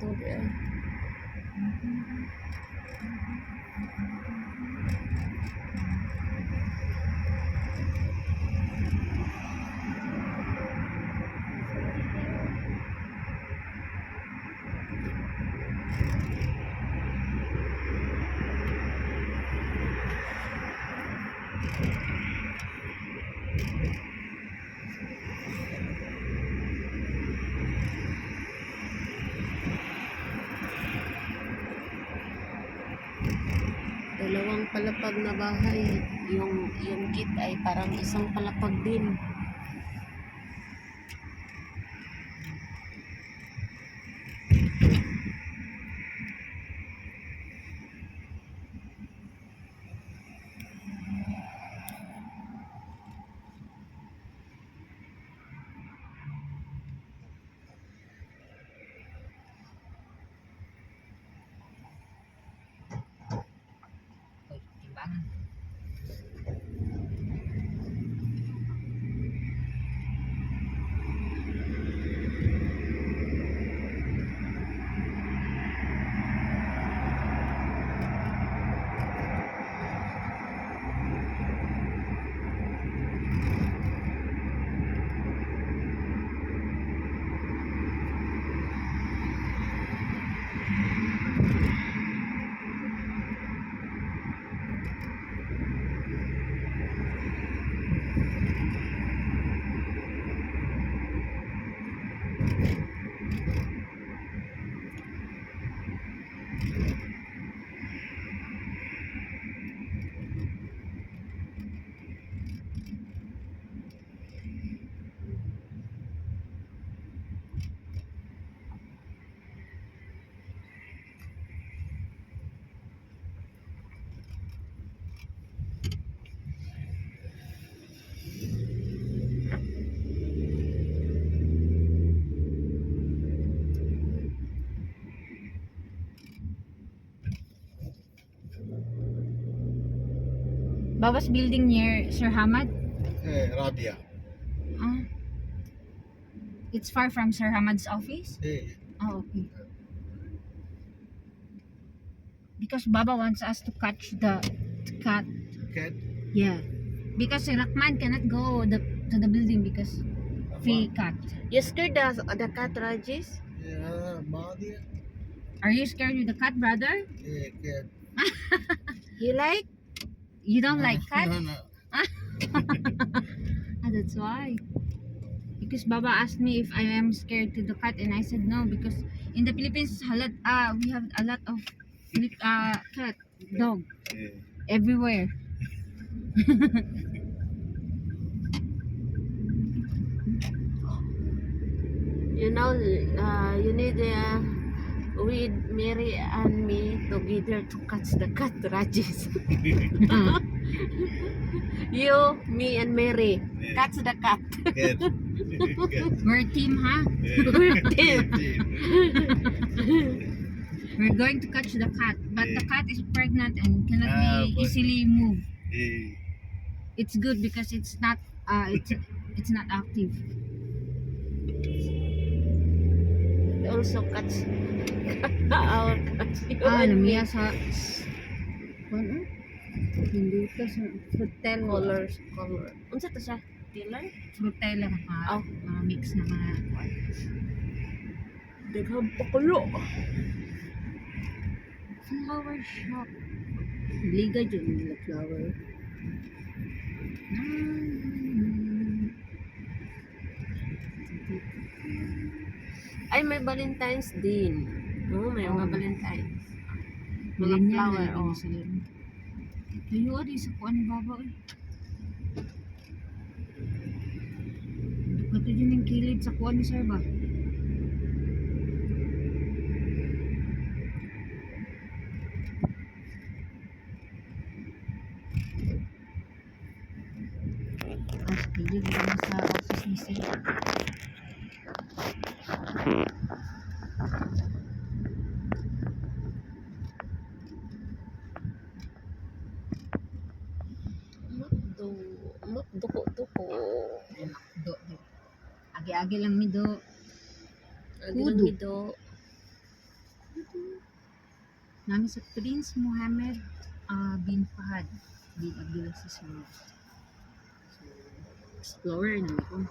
to palapag na bahay. Yung, yung gate ay parang isang palapag din. Baba's building near Sir Hamad? Eh, Rabia. Ah. It's far from Sir Hamad's office? Eh, Oh, okay. Because Baba wants us to catch the to cut. cat. Yeah. Because Rakman cannot go the to the building because free cut. You scared the, the cat, Rajis? Yeah, Madia. Are you scared with the cat, brother? Eh, cat. You like? You don't like cat? No, no. Ah, that's why. Because Baba asked me if I am scared to the cat, and I said no because in the Philippines, halat, uh, we have a lot of Filip- uh, cat, dog Eh, everywhere. You know, uh, you need uh, with Mary and me together to catch the cat, Rajis. you, me, and Mary catch the cat. cat. We're team, huh? We're team. We're going to catch the cat, but the cat is pregnant and cannot Ah, be easily moved. Eh, It's good because it's not, uh, it's it's not active. Also catch our cat. You Ah, namiya sa... Ano? Hindi ito sa frutel. Colors, color. Unsa to siya? Tiller? Frutel lang mga, Oh. mga mix na mga... Daghang pakulo. Flower shop. Liga dyan nila flower. Ay, may Valentine's din. Oo, may mga Oh. Valentine's. Mga flower, na oh. oh. sila. Kayo adi sa kuan ni Baba eh. Kato dyan yung kilid sa kuan ni Sir ba? Tapos kilid sa office ni Sir. Mukdo. Mukduko-duko. Do, do. Agi-agi lang mi do. Agi lang ito. Nami sa Prince Mohammed ah, bin Fahad bin Abdulaziz Road. So, explorer na ako.